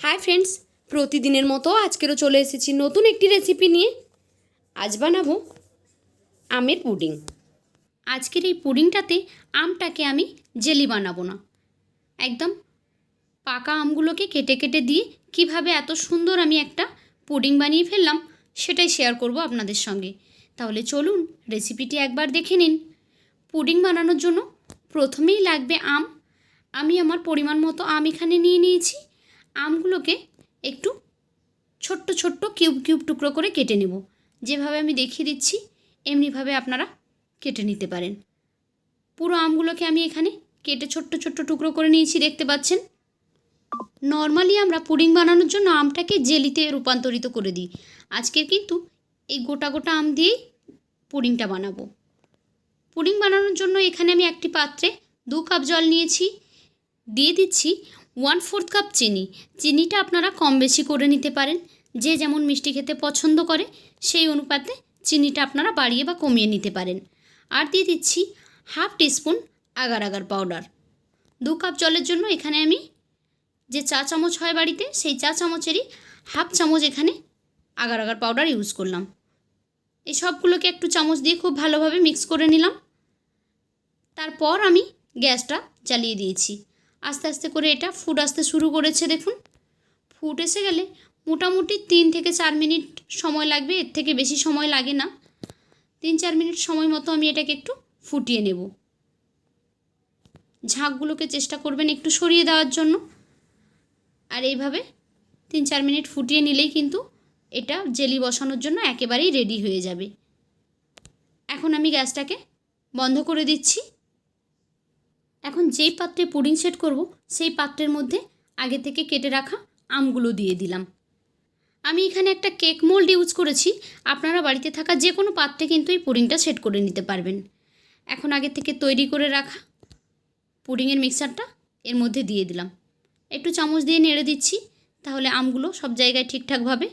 Hi friends প্রতিদিনের মতো আজকেরও চলে এসেছি নতুন একটি রেসিপি নিয়ে। আজ বানাবো আমের পুডিং। আজকের এই পুডিংটাতে আমটাকে আমি জেলি বানাবো না। একদম পাকা আমগুলোকে কেটে কেটে দিয়ে কীভাবে এত সুন্দর আমি একটা পুডিং বানিয়ে ফেললাম সেটাই শেয়ার করব আপনাদের সঙ্গে। তাহলে চলুন রেসিপিটি একবার দেখে নিন। পুডিং বানানোর জন্য প্রথমেই লাগবে আম। আমি আমার পরিমাণ মতো আম এখানে নিয়ে নিয়েছি। আমগুলোকে একটু ছোট্ট ছোট্ট কিউব কিউব টুকরো করে কেটে নেব। যেভাবে আমি দেখিয়ে দিচ্ছি, এমনিভাবে আপনারা কেটে নিতে পারেন। পুরো আমগুলোকে আমি এখানে কেটে ছোট্ট ছোট্ট টুকরো করে নিয়েছি, দেখতে পাচ্ছেন? নর্মালি আমরা পুডিং বানানোর জন্য আমটাকে জেলিতে রূপান্তরিত করে দিই। আজকের কিন্তু এই গোটা গোটা আম দিয়েই পুডিংটা বানাবো। পুডিং বানানোর জন্য এখানে আমি একটি পাত্রে দু কাপ জল নিয়েছি। দিয়ে দিচ্ছি ওয়ান ফোর্থ কাপ চিনি। চিনিটা আপনারা কম বেশি করে নিতে পারেন। যে যেমন মিষ্টি খেতে পছন্দ করে, সেই অনুপাতে চিনিটা আপনারা বাড়িয়ে বা কমিয়ে নিতে পারেন। আর দিয়ে দিচ্ছি half teaspoon agar agar powder. দু কাপ জলের জন্য এখানে আমি যে চা চামচ হয় বাড়িতে, সেই চা চামচেরই হাফ চামচ এখানে আগার আগার পাউডার ইউজ করলাম। এই সবগুলোকে একটু চামচ দিয়ে খুব ভালোভাবে মিক্স করে নিলাম। তারপর আমি গ্যাসটা জ্বালিয়ে দিয়েছি। আস্তে আস্তে করে এটা ফুট আসতে শুরু করেছে, দেখুন। ফুট এসে গেলে মোটামুটি তিন থেকে চার মিনিট সময় লাগবে, এর থেকে বেশি সময় লাগে না। তিন চার মিনিট সময় মতো আমি এটাকে একটু ফুটিয়ে নেব। ঝাঁকগুলোকে চেষ্টা করবেন একটু সরিয়ে দেওয়ার জন্য। আর এইভাবে তিন চার মিনিট ফুটিয়ে নিলেই কিন্তু এটা জেলি বসানোর জন্য একেবারেই রেডি হয়ে যাবে। এখন আমি গ্যাসটাকে বন্ধ করে দিচ্ছি। এখন যেই পাত্রে পুডিং সেট করব, সেই পাত্রের মধ্যে আগে থেকে কেটে রাখা আমগুলো দিয়ে দিলাম। আমি এখানে একটা কেক মোল্ড ইউজ করেছি। আপনারা বাড়িতে থাকা যে কোনো পাত্রে কিন্তু এই পুডিংটা সেট করে নিতে পারবেন। এখন আগে থেকে তৈরি করে রাখা পুডিংয়ের মিক্সারটা এর মধ্যে দিয়ে দিলাম। একটু চামচ দিয়ে নেড়ে দিচ্ছি, তাহলে আমগুলো সব জায়গায় ঠিকঠাকভাবে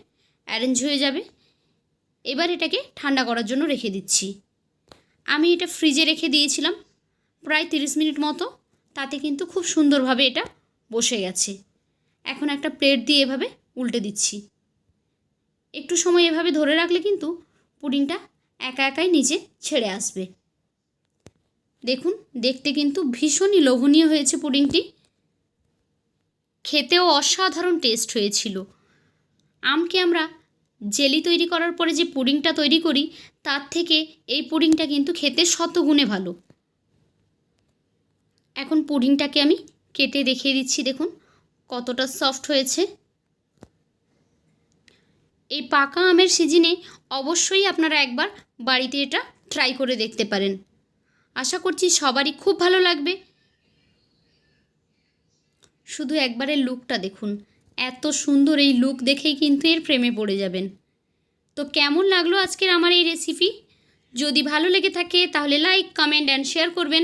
অ্যারেঞ্জ হয়ে যাবে। এবার এটাকে ঠান্ডা করার জন্য রেখে দিচ্ছি। আমি এটা ফ্রিজে রেখে দিয়েছিলাম। প্রায় তিরিশ মিনিট মতো, তাতে কিন্তু খুব সুন্দরভাবে এটা বসে গেছে। এখন একটা প্লেট দিয়ে এভাবে উল্টে দিচ্ছি। একটু সময় এভাবে ধরে রাখলে কিন্তু পুডিংটা একা একাই নিচে ছেড়ে আসবে। দেখুন, দেখতে কিন্তু ভীষণই লোভনীয় হয়েছে পুডিংটি। খেতেও অসাধারণ টেস্ট হয়েছিল। আমকে আমরা জেলি তৈরি করার পরে যে পুডিংটা তৈরি করি, তার থেকে এই পুডিংটা কিন্তু খেতে শতগুণে ভালো। এখন পুডিংটাকে আমি কেটে দেখিয়ে দিচ্ছি, দেখুন কতটা সফট হয়েছে। এই পাকা আমের সিজনে অবশ্যই আপনারা একবার বাড়িতে এটা ট্রাই করে দেখতে পারেন। আশা করছি সবারই খুব ভালো লাগবে। শুধু একবারের লুকটা দেখুন, এত সুন্দর এই লুক দেখেই কিন্তু এর প্রেমে পড়ে যাবেন। তো কেমন লাগল আজকের আমার এই রেসিপি যদি ভালো লেগে থাকে তাহলে লাইক কমেন্ট অ্যান্ড শেয়ার করবেন।